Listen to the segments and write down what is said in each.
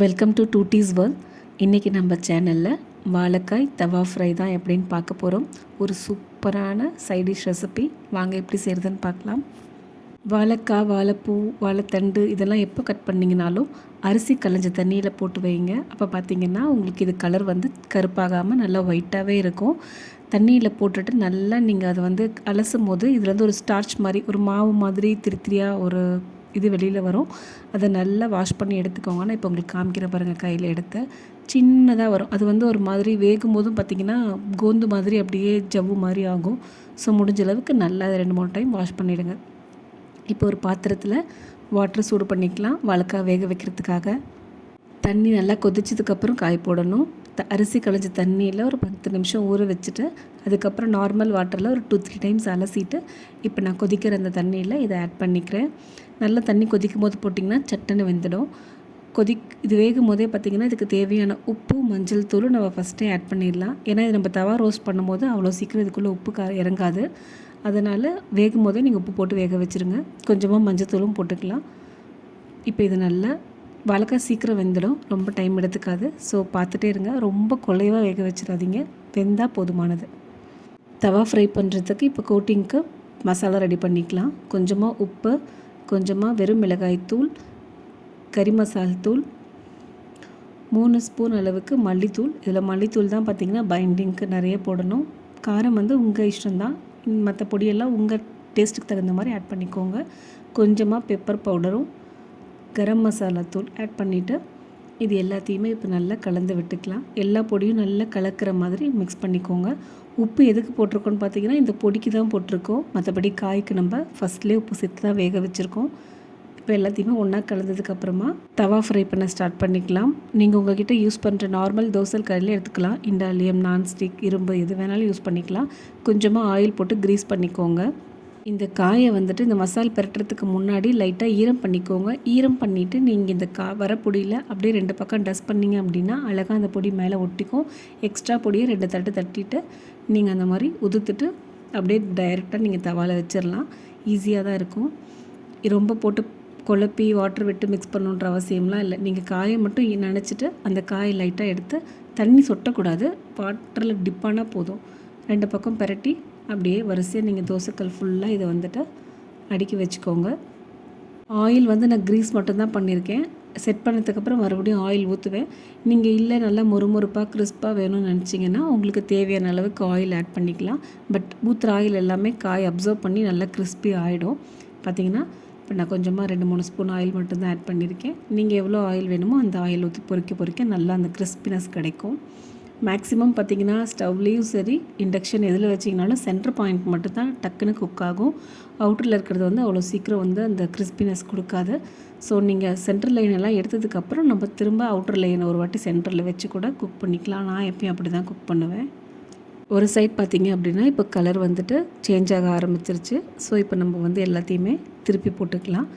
Welcome to two D's world இன்றைக்கி நம்ம சேனலில் வாழைக்காய் தவா ஃப்ரை தான் எப்படின்னு பார்க்க போகிறோம் ஒரு சூப்பரான சைடிஷ் ரெசிபி வாங்க எப்படி செய்கிறதுன்னு பார்க்கலாம். வாழைக்காய் வாழைப்பூ வாழைத்தண்டு இதெல்லாம் எப்போ கட் பண்ணிங்கனாலும் அரிசி களைஞ்ச தண்ணியில் போட்டு வைங்க. அப்போ பார்த்தீங்கன்னா உங்களுக்கு இது கலர் வந்து கருப்பாகாமல் நல்லா ஒயிட்டாகவே இருக்கும். தண்ணியில் போட்டுட்டு நல்லா நீங்கள் அதை வந்து அலசும் போது இதுலேருந்து ஒரு ஸ்டார்ச் மாதிரி ஒரு மாவு மாதிரி திருத்திரியாக ஒரு இது வெளியில் வரும். அதை நல்லா வாஷ் பண்ணி எடுத்துக்கோங்க. நான் இப்போ உங்களுக்கு காமிக்கிற பாருங்கள் கையில் எடுத்து. சின்னதாக வரும். அது வந்து ஒரு மாதிரி வேகும் போதும் பார்த்திங்கன்னா கோந்து மாதிரி அப்படியே ஜவ்வு மாதிரி ஆகும். ஸோ முடிஞ்ச அளவுக்கு நல்லா அதை ரெண்டு மூணு டைம் வாஷ் பண்ணிவிடுங்க இப்போ ஒரு பாத்திரத்தில் வாட்டர் சூடு பண்ணிக்கலாம். வழக்காக வேக வைக்கிறதுக்காக. தண்ணி நல்லா கொதிச்சதுக்கப்புறம் காய் போடணும். த அரிசி களைஞ்ச தண்ணியில் ஒரு பத்து நிமிஷம் ஊற வச்சுட்டு அதுக்கப்புறம் நார்மல் வாட்டரில் ஒரு டூ த்ரீ டைம்ஸ் அலசிட்டு இப்போ நான் கொதிக்கிற அந்த தண்ணியில் இதை ஆட் பண்ணிக்கிறேன். நல்லா தண்ணி கொதிக்கும் போது போட்டிங்கன்னா சட்டுன்னு வெந்துடும். கொதி இது வேகும் போதே பார்த்திங்கன்னா இதுக்கு தேவையான உப்பு மஞ்சள் தூள் நம்ம ஃபஸ்ட்டே ஆட் பண்ணிடலாம். ஏன்னா இது நம்ம தவா ரோஸ்ட் பண்ணும்போது அவ்வளோ சீக்கிரம் இதுக்குள்ளே உப்பு க இறங்காது. அதனால் வேகும் போதே நீங்கள் உப்பு போட்டு வேக வச்சுருங்க. கொஞ்சமாக மஞ்சள் தூளும் போட்டுக்கலாம். இப்போ இது நல்லா வாழைக்காய் சீக்கிரம் வெந்துடும். ரொம்ப டைம் எடுத்துக்காது. ஸோ பார்த்துட்டே இருங்க. ரொம்ப குலைவாக வேக வச்சிடாதீங்க. வெந்தால் போதுமானது. தவா ஃப்ரை பண்ணுறதுக்கு இப்போ கோட்டிங்க்கு மசாலா ரெடி பண்ணிக்கலாம். கொஞ்சமாக உப்பு கொஞ்சமாக வெறும் மிளகாய் தூள் கறி மசால் தூள் மூணு ஸ்பூன் அளவுக்கு மல்லித்தூள். இதில் மல்லித்தூள் தான் பார்த்திங்கன்னா பைண்டிங்க்கு நிறைய போடணும். காரம் வந்து உங்கள் இஷ்டம்தான். மற்ற பொடியெல்லாம் உங்கள் டேஸ்ட்டுக்கு தகுந்த மாதிரி ஆட் பண்ணிக்கோங்க. கொஞ்சமாக பெப்பர் பவுடரும் கரம் மசாலா தூள் ஆட் பண்ணிவிட்டு இது எல்லாத்தையுமே இப்போ நல்லா கலந்து விட்டுக்கலாம். எல்லா பொடியும் நல்லா கலக்கிற மாதிரி மிக்ஸ் பண்ணிக்கோங்க. உப்பு எதுக்கு போட்டிருக்கோன்னு பார்த்தீங்கன்னா இந்த பொடிக்கு தான் போட்டிருக்கோம். மற்றபடி காய்க்கு நம்ம ஃபஸ்ட்லேயே உப்பு சேர்த்து தான் வேக வச்சுருக்கோம். இப்போ எல்லாத்தையுமே ஒன்றா கலந்ததுக்கப்புறமா தவா ஃப்ரை பண்ண ஸ்டார்ட் பண்ணிக்கலாம். நீங்கள் உங்கள்கிட்ட யூஸ் பண்ணுற நார்மல் தோசை கல்லில் எடுத்துக்கலாம். இண்டாலியம் நான்ஸ்டிக் இரும்பு எது வேணாலும் யூஸ் பண்ணிக்கலாம். கொஞ்சமாக ஆயில் போட்டு க்ரீஸ் பண்ணிக்கோங்க. இந்த காயை வந்துட்டு இந்த மசால் பரட்டுறதுக்கு முன்னாடி லைட்டாக ஈரம் பண்ணிக்கோங்க. ஈரம் பண்ணிவிட்டு நீங்கள் இந்த கா வர பொடியில் அப்படியே ரெண்டு பக்கம் டஸ்ட் பண்ணிங்க அப்படின்னா அழகாக அந்த பொடி மேலே ஒட்டிக்கும். எக்ஸ்ட்ரா பொடியை ரெண்டு தட்டு தட்டிட்டு நீங்கள் அந்த மாதிரி உதுத்துட்டு அப்படியே டைரெக்டாக நீங்கள் தவாவில் வச்சிடலாம் ஈஸியாக தான் இருக்கும். ரொம்ப போட்டு குழப்பி வாட்டர் விட்டு மிக்ஸ் பண்ணணுன்ற அவசியம்லாம் இல்லை. நீங்கள் காயை மட்டும் நினச்சிட்டு அந்த காயை லைட்டாக எடுத்து தண்ணி சொட்டக்கூடாது. வாட்டரில் டிப்பானால் போதும். ரெண்டு பக்கம் பரட்டி அப்படியே வரிசையாக நீங்கள் தோசைக்கல் ஃபுல்லாக இதை வந்துட்டு அடுக்கி வச்சுக்கோங்க. ஆயில் வந்து நான் க்ரீஸ் மட்டும்தான் பண்ணியிருக்கேன். செட் பண்ணதுக்கப்புறம் மறுபடியும் ஆயில் ஊற்றுவேன் நீங்கள் இல்லை நல்லா மொறுமொறுப்பாக கிறிஸ்பாக வேணும்னு நினச்சிங்கன்னா உங்களுக்கு தேவையான அளவுக்கு ஆயில் ஆட் பண்ணிக்கலாம். பட் ஊற்றுற ஆயில் எல்லாமே காய் அப்சர்வ் பண்ணி நல்லா கிறிஸ்பி ஆகிடும் பார்த்தீங்கன்னா இப்போ நான் கொஞ்சமாக ரெண்டு மூணு ஸ்பூன் ஆயில் மட்டும்தான் ஆட் பண்ணியிருக்கேன். நீங்கள் எவ்வளோ ஆயில் வேணுமோ அந்த ஆயில் ஊற்றி பொறிக்க பொறிக்க நல்லா அந்த கிறிஸ்பினஸ் கிடைக்கும். மேக்ஸிமம் பார்த்தீங்கன்னா ஸ்டவ்லேயும் சரி இண்டக்ஷன் எதில் வச்சிங்கனாலும் சென்டர் பாயிண்ட் மட்டும் தான் டக்குன்னு குக் ஆகும். அவுட்டரில் இருக்கிறது வந்து அவ்வளோ சீக்கிரம் வந்து அந்த கிறிஸ்பினஸ் கொடுக்காது. ஸோ நீங்கள் சென்டர் லைன் எல்லாம் எடுத்ததுக்கப்புறம் நம்ம திரும்ப அவுட்டர் லைனை ஒரு வாட்டி சென்டரில் வச்சு கூட குக் பண்ணிக்கலாம். நான் எப்பயும் அப்படி தான் குக் பண்ணுவேன். ஒரு சைட் பார்த்திங்க அப்படின்னா இப்போ கலர் வந்துட்டு சேஞ்ச் ஆக ஆரம்பிச்சிருச்சு. ஸோ இப்போ நம்ம வந்து எல்லாத்தையுமே திருப்பி போட்டுக்கலாம்.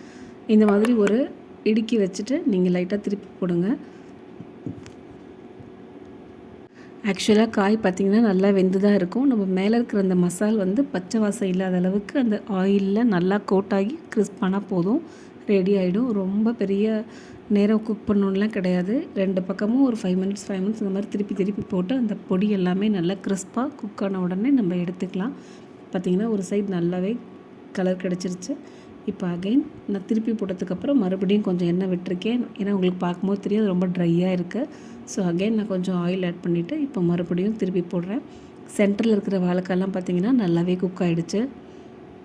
இந்த மாதிரி ஒரு இடுக்கி வச்சுட்டு நீங்கள் லைட்டாக திருப்பி போடுங்க. ஆக்சுவலாக காய் பார்த்திங்கன்னா நல்லா வெந்து தான் இருக்கும். நம்ம மேலே இருக்கிற அந்த மசால் வந்து பச்சை வாசம் இல்லாத அளவுக்கு அந்த ஆயிலில் நல்லா கோட்டாகி கிறிஸ்பானால் போதும். ரெடி ஆகிடும் ரொம்ப பெரிய நேரம் குக் பண்ணணுன்லாம் கிடையாது. ரெண்டு பக்கமும் ஒரு ஃபைவ் மினிட்ஸ் ஃபைவ் மினிட்ஸ் இந்த மாதிரி திருப்பி திருப்பி போட்டு அந்த பொடி எல்லாமே நல்லா கிறிஸ்பாக குக் ஆன உடனே நம்ம எடுத்துக்கலாம். பார்த்திங்கன்னா ஒரு சைடு நல்லாவே கலர் கிடச்சிருச்சு. இப்போ அகைன் நான் திருப்பி போட்டதுக்கப்புறம் மறுபடியும் கொஞ்சம் எண்ணெய் விட்டுருக்கேன். ஏன்னா உங்களுக்கு பார்க்கும்போது தெரியாது ரொம்ப ட்ரையாக இருக்குது ஸோ அகைன் நான் கொஞ்சம் ஆயில் ஆட் பண்ணிவிட்டு இப்போ மறுபடியும் திருப்பி போடுறேன். சென்டரில் இருக்கிற வாழைக்காய்லாம் பார்த்திங்கன்னா நல்லாவே குக் ஆகிடுச்சு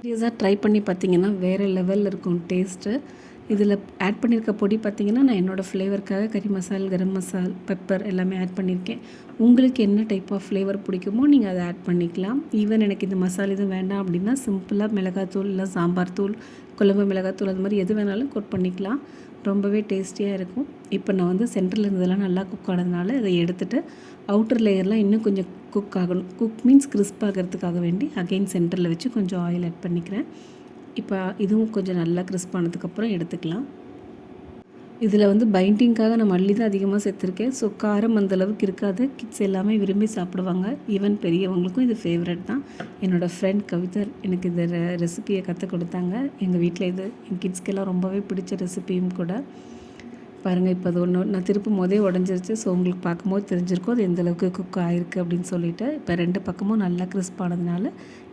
சீரியஸாக ட்ரை பண்ணி பார்த்தீங்கன்னா வேறு லெவலில் இருக்கும் டேஸ்ட்டு இதில் ஆட் பண்ணியிருக்க பொடி பார்த்திங்கன்னா நான் என்னோடய ஃப்ளேவருக்காக கறி மசால் கரம் மசால் பெப்பர் எல்லாமே ஆட் பண்ணியிருக்கேன். உங்களுக்கு என்ன டைப் ஆஃப் ஃப்ளேவர் பிடிக்குமோ நீங்கள் அதை ஆட் பண்ணிக்கலாம். ஈவன் எனக்கு இந்த மசாலா எதுவும் வேண்டாம் அப்படின்னா சிம்பிளாக மிளகாத்தூள் இல்லை சாம்பார் தூள் குழம்பு மிளகாத்தூள் அது மாதிரி எது வேணாலும் கோட் பண்ணிக்கலாம். ரொம்பவே டேஸ்டியாக இருக்கும். இப்போ நான் வந்து சென்டரில் இருந்ததெல்லாம் நல்லா குக் ஆனதுனால இதை எடுத்துகிட்டு அவுட்டர் லேயர்லாம் இன்னும் கொஞ்சம் குக் ஆகணும். குக் மீன்ஸ் கிறிஸ்ப் ஆகிறதுக்காக வேண்டி அகெயின் சென்டரில் வச்சு கொஞ்சம் ஆயில் ஆட் பண்ணிக்கிறேன். இப்போ இதுவும் கொஞ்சம் நல்லா கிறிஸ்ப் ஆனதுக்கப்புறம் எடுத்துக்கலாம். இதில் வந்து பைண்டிங்காக நான் மல்லி தான் அதிகமாக சேர்த்துருக்கேன். ஸோ காரம் அந்தளவுக்கு இருக்காது. கிட்ஸ் எல்லாமே விரும்பி சாப்பிடுவாங்க. ஈவன் பெரியவங்களுக்கும் இது ஃபேவரட் தான். என்னோடய ஃப்ரெண்ட் கவிதர் எனக்கு இந்த ரெசிபியை கற்றுக் கொடுத்தாங்க. எங்கள் வீட்டில் இது என் கிட்ஸ்க்கெல்லாம் ரொம்பவே பிடிச்ச ரெசிபியும் கூட. பாருங்கள் இப்போ அது ஒன்று நான் திருப்பும் போதே உடஞ்சிருச்சு. ஸோ உங்களுக்கு பார்க்கும்போது தெரிஞ்சிருக்கும். அது எந்த அளவுக்கு குக் ஆகிருக்கு அப்படின்னு சொல்லிட்டு இப்போ ரெண்டு பக்கமும் நல்லா கிறிஸ்பானதுனால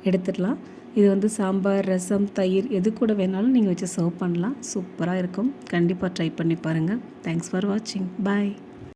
எடுத்துடலாம். இது வந்து சாம்பார் ரசம் தயிர் எது கூட வேணாலும் நீங்கள் வச்சு சர்வ் பண்ணலாம். சூப்பராக இருக்கும். கண்டிப்பாக ட்ரை பண்ணி பாருங்கள் தேங்க்ஸ் ஃபார் வாட்சிங் பாய்